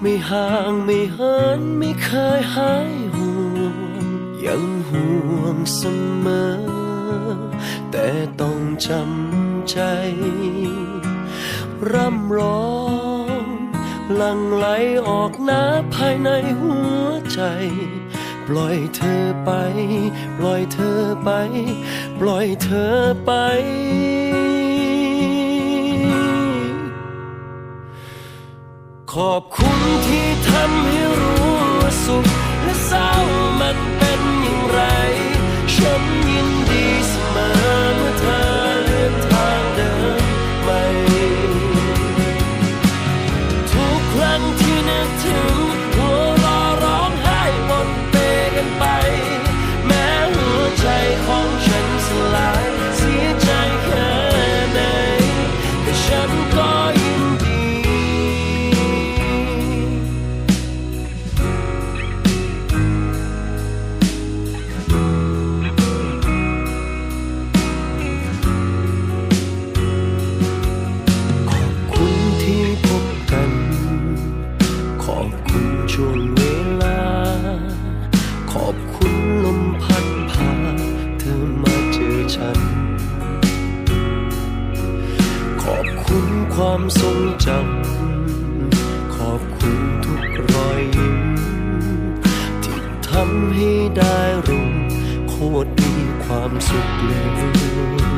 ไม่ห่างไม่เหินไม่เคยหายห่วง ยังห่วงเสมอ แต่ต้องจำใจ ร่ำร้องหลั่งไหลออกน้ำภายในหัวใจ ปล่อยเธอไป ปล่อยเธอไป ปล่อยเธอไป ขอบคุณที่ทำให้รู้ว่าสุขและเศร้ามันเป็นอย่างไร ฉันยินดีเสมอเมื่อเธอเลือกทางเดินใหม่ทุกครั้งที่นึกถึงหัวเรอร้องไห้บนเปกันไป แม้หัวใจของฉันสลายเสียใจแค่ไหนแต่ฉันก็ ฉัน ขอบคุณความทรงจำ ขอบคุณทุกรอยยิ้ม ที่ทำให้ได้รู้โคตรมีความสุขเลย